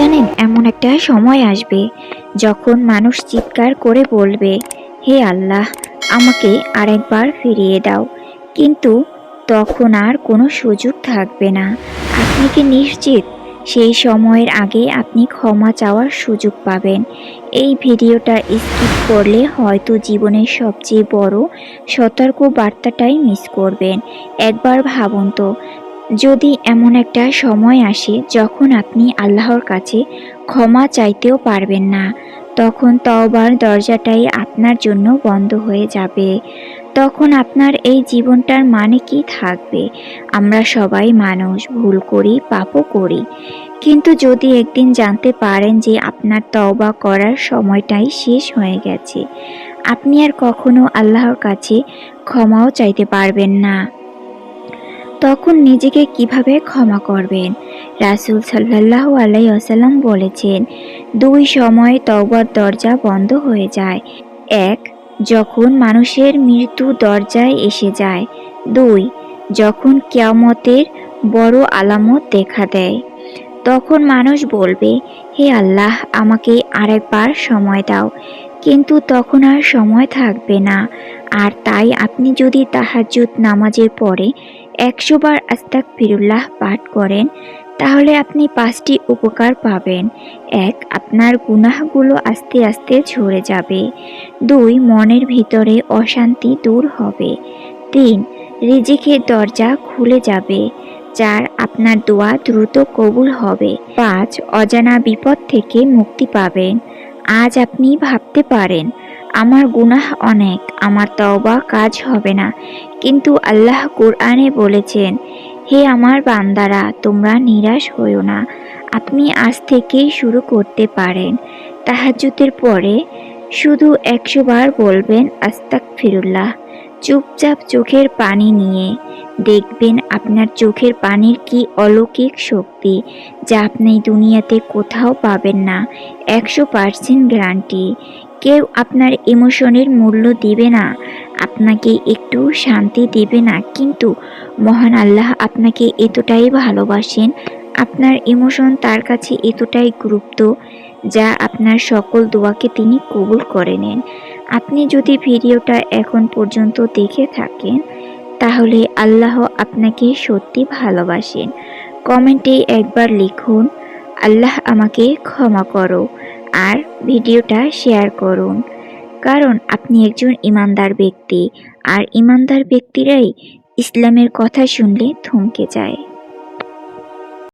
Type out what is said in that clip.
জানেন, এমন একটা সময় আসবে যখন মানুষ চিৎকার করে বলবে, হে আল্লাহ, আমাকে আরেকবার ফিরিয়ে দাও। কিন্তু তখন আর কোনো সুযোগ থাকবে না। আপনি কি নিশ্চিত সেই সময়ের আগে আপনি ক্ষমা চাওয়ার সুযোগ পাবেন? এই ভিডিওটা স্কিপ করলে হয়তো জীবনের সবচেয়ে বড় সতর্ক বার্তাটাই মিস করবেন। একবার ভাবুন তো যদি এমন একটা সময় আসে যখন আপনি আল্লাহর কাছে ক্ষমা চাইতেও পারবেন না, তখন তওবার দরজাটাই আপনার জন্য বন্ধ হয়ে যাবে। তখন আপনার এই জীবনটার মানে কি থাকবে? আমরা সবাই মানুষ, ভুল করি, পাপও করি। কিন্তু যদি একদিন জানতে পারেন যে আপনার তওবা করার সময়টাই শেষ হয়ে গেছে, আপনি আর কখনো আল্লাহর কাছে ক্ষমাও চাইতে পারবেন না। তখন নিজেকে কীভাবে ক্ষমা করবেন? রাসূল সাল্লাহ আলাই আসাল্লাম বলেছেন, দুই সময় তওবার দরজা বন্ধ হয়ে যায়। এক, যখন মানুষের মৃত্যু দরজায় এসে যায়। দুই, যখন কিয়ামতের বড় আলামত দেখা দেয়। তখন মানুষ বলবে, হে আল্লাহ, আমাকে আরেকবার সময় দাও। কিন্তু তখন আর সময় থাকবে না। আর তাই আপনি যদি তাহাজ্জুদ নামাজের পরে একশো বার আস্তাক ফিরুল্লাহ পাঠ করেন, তাহলে আপনি পাঁচটি উপকার পাবেন। এক, আপনার গুনাহগুলো আস্তে আস্তে ঝরে যাবে। দুই, মনের ভিতরে অশান্তি দূর হবে। তিন, রিজিকের দরজা খুলে যাবে। চার, আপনার দোয়া দ্রুত কবুল হবে। পাঁচ, অজানা বিপদ থেকে মুক্তি পাবেন। আজ আপনি ভাবতে পারেন আমার গুনাহ অনেক, আমার তওবা কাজ হবে না। কিন্তু আল্লাহ কোরআনে বলেছেন, হে আমার বান্দারা, তোমরা নিরাশ হইও না। আপনি আজ থেকেই শুরু করতে পারেন। তাহাজ্জুদের পরে শুধু একশো বার বলবেন আস্তাক ফিরুল্লাহ চুপচাপ চোখের পানি নিয়ে দেখবেন আপনার চোখের পানির কি অলৌকিক শক্তি, যা আপনি দুনিয়াতে কোথাও পাবেন না। একশো পার্সেন্ট গ্যারান্টি। কেউ আপনার ইমোশনের মূল্য দিবে না। আপনাকে একটু শান্তি দিবে না। কিন্তু মহান আল্লাহ আপনাকে এতটাই ভালোবাসেন। আপনার ইমোশন তার কাছে এতটাই গুরুত্ব যা আপনার সকল দোয়াকে তিনি কবুল করে নেন। আপনি যদি ভিডিওটা এখন পর্যন্ত দেখে থাকেন, তাহলে আল্লাহ আপনাকে সত্যি ভালোবাসেন। কমেন্টে একবার লিখুন, আল্লাহ আমাকে ক্ষমা করো। আর ভিডিওটা শেয়ার করুন। কারণ আপনি একজন ইমানদার ব্যক্তি, আর ইমানদার ব্যক্তিরাই ইসলামের কথা শুনলে থমকে যায়।